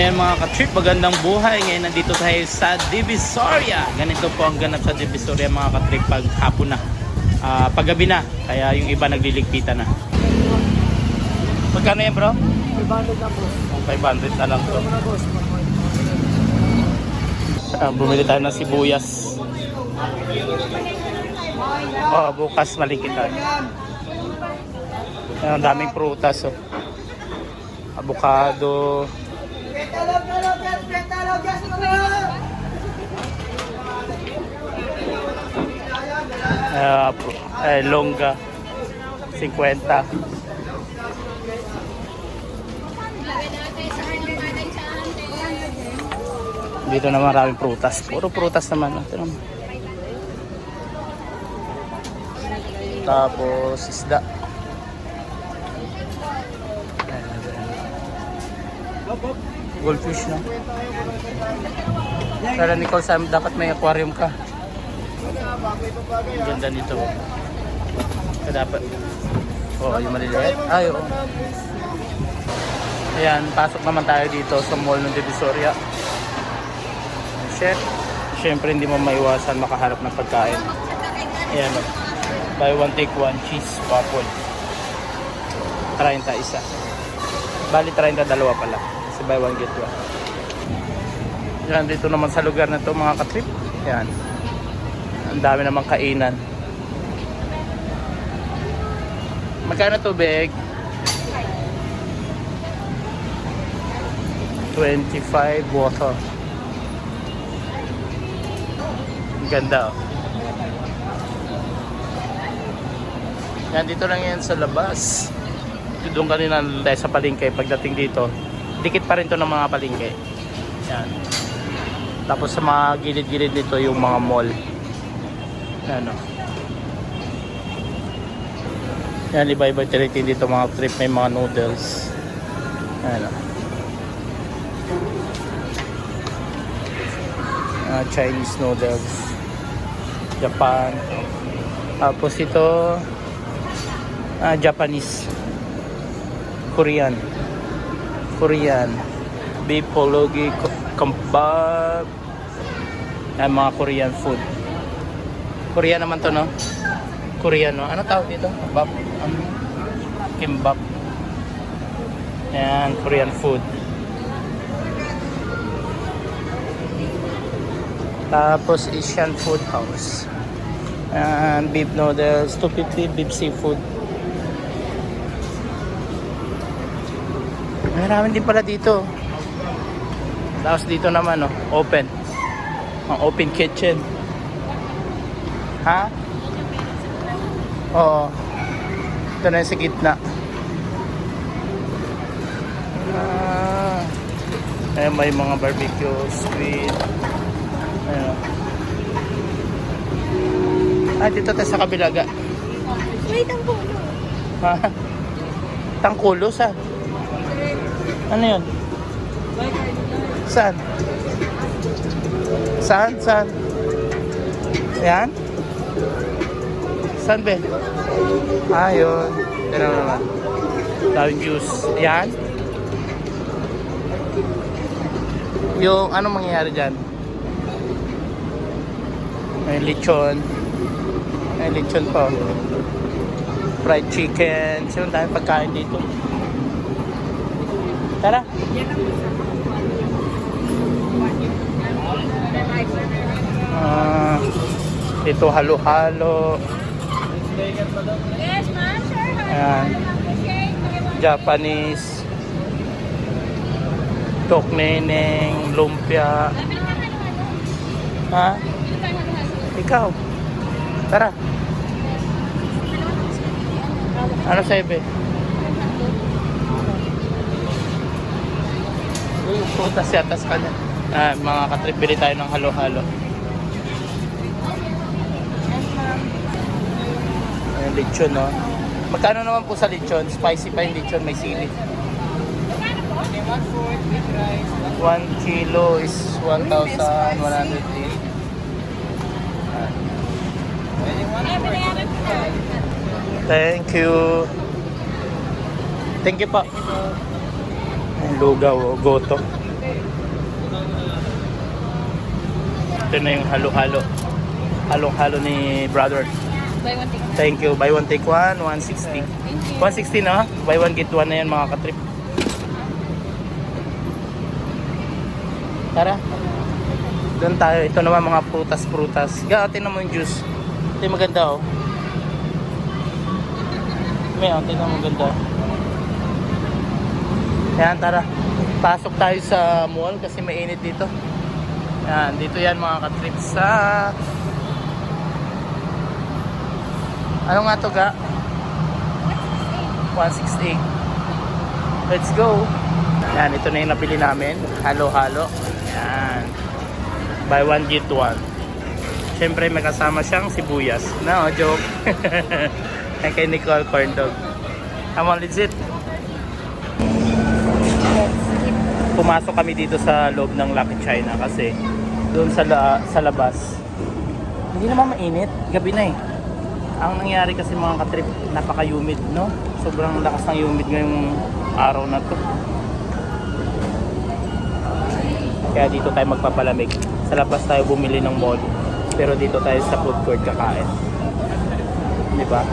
Ayan mga ka-trip, magandang buhay. Ngayon nandito tayo sa Divisoria. Ganito po ang ganap sa Divisoria mga ka-trip pag hapon na. Ah, paggabi na, kaya yung iba nagliligpitan na. Magkano yan bro? 500 na boss. 500 na lang na boss? Ah, bumili tayo ng sibuyas. Oh, bukas malikit tayo. Ang daming prutas oh. Avocado. Ah, pr- eh, longga. 50. Dito na maraming prutas. Puro prutas naman. Ito naman. Tapos isda. Goldfish no? Pero Nicole, Sam, dapat may aquarium ka. Ang ganda nito. Ito dapat. Oh, yung maliliit. Ay, oo. Ayan, pasok naman tayo dito sa mall ng Divisoria. Chef, syempre hindi mo maiwasan makaharap ng pagkain. Ayan o. Buy one take one cheese waffle. 30 isa. Bali 30 dalawa pala. Kasi buy one get one. Yan dito naman sa lugar na to mga katrip. Yan. Ang dami namang kainan. Magkano tubig? 25 water. Ang Ganda oh. Yan dito lang yan sa labas. Doon kanina sa palengke pagdating dito. Dikit pa rin to ng mga palengke. Yan. Tapos sa mga gilid-gilid nito yung mga mall. Yan oh. Yan iba-iba tinitin dito mga trip may mga noodles. Yan oh. Ah, Chinese noodles. Japan. Tapos ito ah, Japanese. Korean. Korean. Beef ko- kebab. Yan mga Korean food. Korean naman to no? Korean no? Ano tawag dito? Kebab. Ano? Kimbap. Yan, Korean food. Tapos Asian Food House. And beef noodles, 250 beef seafood. Marami din pala dito. Tapos dito naman, oh, open. Ang open kitchen. Ha? Oo. Ito na yung sa gitna. Ah. Ayan, may mga barbecue, squid. Ayan. Ah, dito tayo sa kabilaga. Wait, ang puno. Ha? Tangkulo sa? Ano yun? Saan? Saan? Saan? Yan? Saan be? Ah, yun. Yan naman. Daming juice. Yan? Yung ano mangyayari dyan? May lechon. May lechon pa. Fried chicken. Ang dami pagkain dito. Tara. Ah, ito halo-halo. Yes, ma'am. Sure. Ayan. Japanese. Tok neneng, lumpia. Ha? Ikaw. Tara. Ano sa ibe? Putas yata sa kanya. Ah, mga katrip, bili tayo ng halo-halo. Ayan, lechon, no? Magkano naman po sa lechon? Spicy pa yung lechon, may sili. 1 kilo is 1,180. Thank you. Thank you po. Ang lugaw o goto. Ito na yung halo-halo. Halong-halo ni brother. Buy one take. Thank you. Buy one take one, 160. 160 na. No? Buy one get one na yan mga katrip. Tara. Doon tayo. Ito naman mga prutas-prutas. Gaatin naman yung juice. Ito yung maganda oh. May, oh, tingnan mo ganda. Yan, tara. Pasok tayo sa mall kasi mainit dito. Yan, dito yan mga katrip sa... Ano nga to ga? 168. Let's go. Yan, ito na yung napili namin. Halo-halo. Yan. Buy one, get one. Siyempre, may kasama siyang sibuyas. No, joke. Ay, kay Nicole Corn Dog. Come on, legit. Pumasok kami dito sa loob ng Lucky China kasi doon sa, la- sa labas. Hindi naman mainit. Gabi na eh. Ang nangyari kasi mga katrip, napaka-humid, no? Sobrang lakas ng humid ngayong araw na to. Kaya dito tayo magpapalamig. Sa labas tayo bumili ng mall. Pero dito tayo sa food court kakain. Di ba?